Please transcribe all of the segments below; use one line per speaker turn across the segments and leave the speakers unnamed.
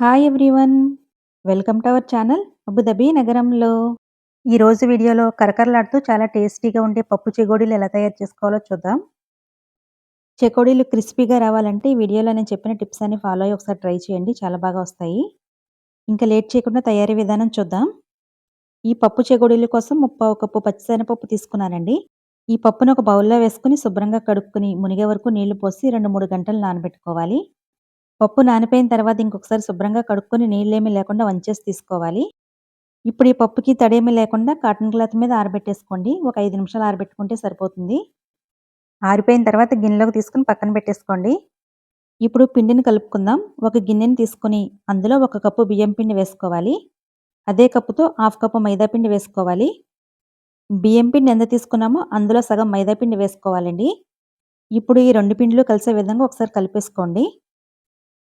Hi everyone welcome to our channel Abu Dhabi నగరంలో. ఈరోజు వీడియోలో కరకరలాడుతూ చాలా టేస్టీగా ఉండే పప్పు చెగోడీలు ఎలా తయారు చేసుకోవాలో చూద్దాం. చెకోడీలు క్రిస్పీగా రావాలంటే ఈ వీడియోలో నేను చెప్పిన టిప్స్ అన్ని ఫాలో అయ్యి ఒకసారి ట్రై చేయండి చాలా బాగా వస్తాయి. ఇంకా లేట్ చేయకుండా తయారీ విధానం చూద్దాం. ఈ పప్పు చెగోడీల కోసం ముప్పావు కప్పు పచ్చిశనగపప్పు తీసుకున్నానండి. ఈ పప్పును ఒక బౌల్లో వేసుకుని శుభ్రంగా కడుక్కుని మునిగే వరకు నీళ్ళు పోసి రెండు మూడు గంటలు నానబెట్టుకోవాలి. పప్పు నానిపోయిన తర్వాత ఇంకొకసారి శుభ్రంగా కడుక్కొని నీళ్ళేమీ లేకుండా వంచేసి తీసుకోవాలి. ఇప్పుడు ఈ పప్పుకి తడేమీ లేకుండా కాటన్ క్లాత్ మీద ఆరబెట్టేసుకోండి. ఒక ఐదు నిమిషాలు ఆరబెట్టుకుంటే సరిపోతుంది. ఆరిపోయిన తర్వాత గిన్నెలోకి తీసుకుని పక్కన పెట్టేసుకోండి. ఇప్పుడు పిండిని కలుపుకుందాం. ఒక గిన్నెని తీసుకుని అందులో ఒక కప్పు బియ్యం పిండి వేసుకోవాలి. అదే కప్పుతో హాఫ్ కప్పు మైదా పిండి వేసుకోవాలి. బియ్యం పిండి ఎంత తీసుకున్నామో అందులో సగం మైదా పిండి వేసుకోవాలండి. ఇప్పుడు ఈ రెండు పిండిలు కలిసే విధంగా ఒకసారి కలిపేసుకోండి.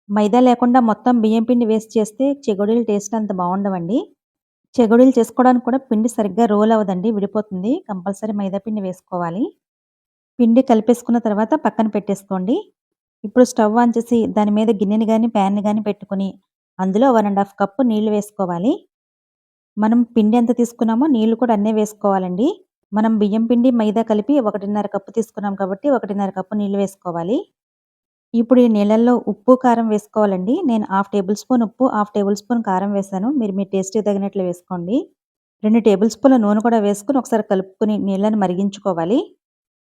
మైదా లేకుండా మొత్తం బియ్యం పిండి వేస్ట్ చేస్తే చెగుడీలు టేస్ట్ అంత బాగుండవండి. చెగుడీలు చేసుకోవడానికి కూడా పిండి సరిగ్గా రోల్ అవ్వదండి విడిపోతుంది. కంపల్సరీ మైదా పిండి వేసుకోవాలి. పిండి కలిపేసుకున్న తర్వాత పక్కన పెట్టేసుకోండి. ఇప్పుడు స్టవ్ ఆన్ చేసి దాని మీద గిన్నెని కానీ ప్యాన్ని కానీ పెట్టుకుని అందులో వన్ అండ్ హాఫ్ కప్పు నీళ్ళు వేసుకోవాలి. మనం పిండి ఎంత తీసుకున్నామో నీళ్ళు కూడా అన్నీ వేసుకోవాలండి. మనం బియ్యం పిండి మైదా కలిపి ఒకటిన్నర కప్పు తీసుకున్నాం కాబట్టి ఒకటిన్నర కప్పు నీళ్ళు వేసుకోవాలి. ఇప్పుడు ఈ నీళ్ళల్లో ఉప్పు కారం వేసుకోవాలండి. నేను హాఫ్ టేబుల్ స్పూన్ ఉప్పు హాఫ్ టేబుల్ స్పూన్ కారం వేసాను. మీరు మీ టేస్ట్కి తగినట్లు వేసుకోండి. రెండు టేబుల్ స్పూన్ల నూనె కూడా వేసుకుని ఒకసారి కలుపుకొని నీళ్ళని మరిగించుకోవాలి.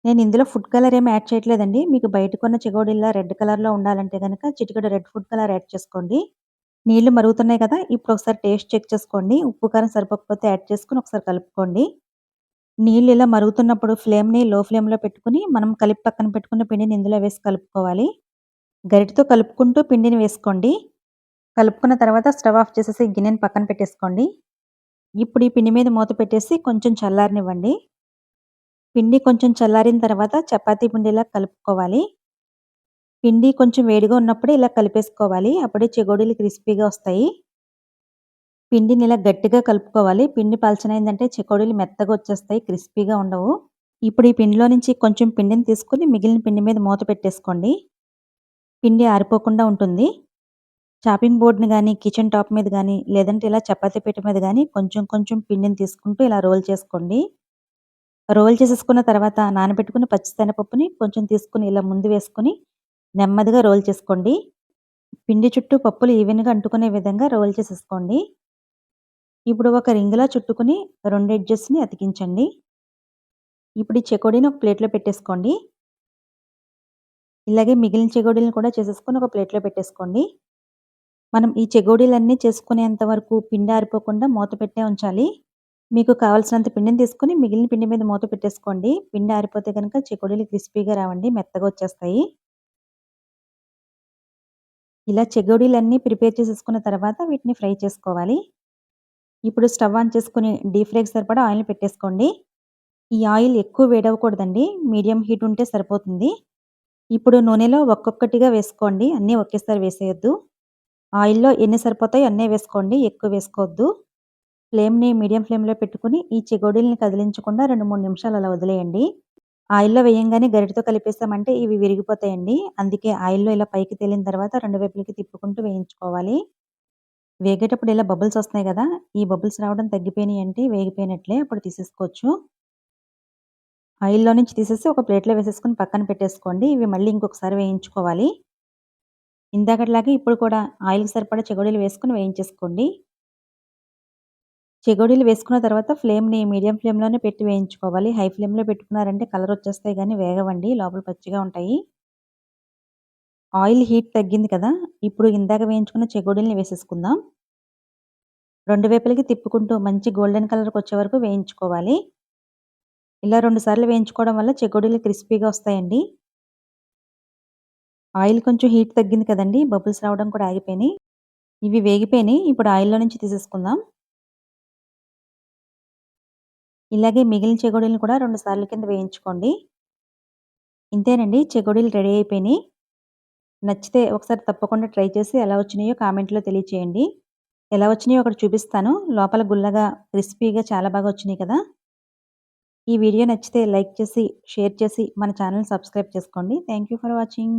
నేను ఇందులో ఫుడ్ కలర్ ఏమి యాడ్ చేయట్లేదండి. మీకు బయట కొన్న చెగోడిల్లా రెడ్ కలర్లో ఉండాలంటే కనుక చిటికడ రెడ్ ఫుడ్ కలర్ యాడ్ చేసుకోండి. నీళ్ళు మరుగుతున్నాయి కదా ఇప్పుడు ఒకసారి టేస్ట్ చెక్ చేసుకోండి. ఉప్పు కారం సరిపోకపోతే యాడ్ చేసుకుని ఒకసారి కలుపుకోండి. నీళ్ళు ఇలా మరుగుతున్నప్పుడు ఫ్లేమ్ని లో ఫ్లేమ్లో పెట్టుకుని మనం కలిపి పక్కన పెట్టుకున్న పిండిని ఇందులో వేసి కలుపుకోవాలి. గరిటతో కలుపుకుంటూ పిండిని వేసుకోండి. కలుపుకున్న తర్వాత స్టవ్ ఆఫ్ చేసేసి గిన్నెని పక్కన పెట్టేసుకోండి. ఇప్పుడు ఈ పిండి మీద మూత పెట్టేసి కొంచెం చల్లారనివ్వండి. పిండి కొంచెం చల్లారిన తర్వాత చపాతీ పిండి ఇలా కలుపుకోవాలి. పిండి కొంచెం వేడిగా ఉన్నప్పుడే ఇలా కలిపేసుకోవాలి. అప్పుడే చెగోడీలు క్రిస్పీగా వస్తాయి. పిండిని ఇలా గట్టిగా కలుపుకోవాలి. పిండి పలచనైందంటే చెకోడీలు మెత్తగా వచ్చేస్తాయి క్రిస్పీగా ఉండవు. ఇప్పుడు ఈ పిండిలో నుంచి కొంచెం పిండిని తీసుకుని మిగిలిన పిండి మీద మూత పెట్టేసుకోండి. పిండి ఆరిపోకుండా ఉంటుంది. చాపింగ్ బోర్డ్ని కానీ కిచెన్ టాప్ మీద కానీ లేదంటే ఇలా చపాతీ పీట మీద కానీ కొంచెం కొంచెం పిండిని తీసుకుంటూ ఇలా రోల్ చేసుకోండి. రోల్ చేసేసుకున్న తర్వాత నానబెట్టుకున్న పచ్చిశనగపప్పుని కొంచెం తీసుకుని ఇలా ముందు వేసుకుని నెమ్మదిగా రోల్ చేసుకోండి. పిండి చుట్టూ పప్పులు ఈవెన్గా అంటుకునే విధంగా రోల్ చేసేసుకోండి. ఇప్పుడు ఒక రింగులా చుట్టుకుని రెండు ఎడ్జెస్ని అతికించండి. ఇప్పుడు ఈ చెకోడీని ఒక ప్లేట్లో పెట్టేసుకోండి. ఇలాగే మిగిలిన చెగోడీలను కూడా చేసేసుకొని ఒక ప్లేట్లో పెట్టేసుకోండి. మనం ఈ చెగోడీలన్నీ చేసుకునేంత వరకు పిండి ఆరిపోకుండా మూత పెట్టే ఉంచాలి. మీకు కావాల్సినంత పిండిని తీసుకుని మిగిలిన పిండి మీద మూత పెట్టేసుకోండి. పిండి ఆరిపోతే కనుక చెగోడీలు క్రిస్పీగా రావండి మెత్తగా వచ్చేస్తాయి. ఇలా చెగోడీలన్నీ ప్రిపేర్ చేసేసుకున్న తర్వాత వీటిని ఫ్రై చేసుకోవాలి. ఇప్పుడు స్టవ్ ఆన్ చేసుకుని డీప్ ఫ్రైకి సరిపడా ఆయిల్ పెట్టేసుకోండి. ఈ ఆయిల్ ఎక్కువ వేడవకూడదండి మీడియం హీట్ ఉంటే సరిపోతుంది. ఇప్పుడు నూనెలో ఒక్కొక్కటిగా వేసుకోండి. అన్నీ ఒకేసారి వేసేయొద్దు. ఆయిల్లో ఎన్ని సరిపోతాయో అన్నీ వేసుకోండి. ఎక్కువ వేసుకోవద్దు. ఫ్లేమ్ని మీడియం ఫ్లేమ్లో పెట్టుకుని ఈ చెగోడీల్ని కదిలించకుండా రెండు మూడు నిమిషాలు అలా వదిలేయండి. ఆయిల్లో వేయంగానే గరిటతో కలిపేస్తామంటే ఇవి విరిగిపోతాయండి. అందుకే ఆయిల్లో ఇలా పైకి తేలిన తర్వాత రెండు వైపులకి తిప్పుకుంటూ వేయించుకోవాలి. వేగేటప్పుడు ఇలా బబుల్స్ వస్తాయి కదా ఈ బబుల్స్ రావడం తగ్గిపోయినాయి అంటే వేగిపోయినట్లే అప్పుడు తీసేసుకోవచ్చు. ఆయిల్లో నుంచి తీసేసి ఒక ప్లేట్లో వేసేసుకొని పక్కన పెట్టేసుకోండి. ఇవి మళ్ళీ ఇంకొకసారి వేయించుకోవాలి. ఇందాకట్లాగే ఇప్పుడు కూడా ఆయిల్కి సరిపడా చెగోడీలు వేసుకొని వేయించేసుకోండి. చెగోడీలు వేసుకున్న తర్వాత ఫ్లేమ్ని మీడియం ఫ్లేమ్లోనే పెట్టి వేయించుకోవాలి. హై ఫ్లేమ్లో పెట్టుకున్నారంటే కలర్ వచ్చేస్తాయి కానీ వేగవండి. లోపల పచ్చిగా ఉంటాయి. ఆయిల్ హీట్ తగ్గింది కదా. ఇప్పుడు ఇందాక వేయించుకున్న చెగోడీల్ని వేసేసుకుందాం. రెండు వైపులకి తిప్పుకుంటూ మంచి గోల్డెన్ కలర్కి వచ్చే వరకు వేయించుకోవాలి. ఇలా రెండు సార్లు వేయించుకోవడం వల్ల చెకోడీలు క్రిస్పీగా వస్తాయండి. ఆయిల్ కొంచెం హీట్ తగ్గింది కదండి బబుల్స్ రావడం కూడా ఆగిపోయినాయి. ఇవి వేగిపోయినాయి ఇప్పుడు ఆయిల్లో నుంచి తీసేసుకుందాం. ఇలాగే మిగిలిన చెగోడీలను కూడా రెండు సార్లు కింద వేయించుకోండి. ఇంతేనండి చెగోడీలు రెడీ అయిపోయినాయి. నచ్చితే ఒకసారి తప్పకుండా ట్రై చేసి ఎలా వచ్చినాయో కామెంట్లో తెలియచేయండి. ఎలా వచ్చినాయో ఒకటి చూపిస్తాను. లోపల గుల్లగా క్రిస్పీగా చాలా బాగా వచ్చినాయి కదా. ఈ వీడియో నచ్చితే లైక్ చేసి షేర్ చేసి మన ఛానల్ సబ్స్క్రైబ్ చేసుకోండి. Thank for watching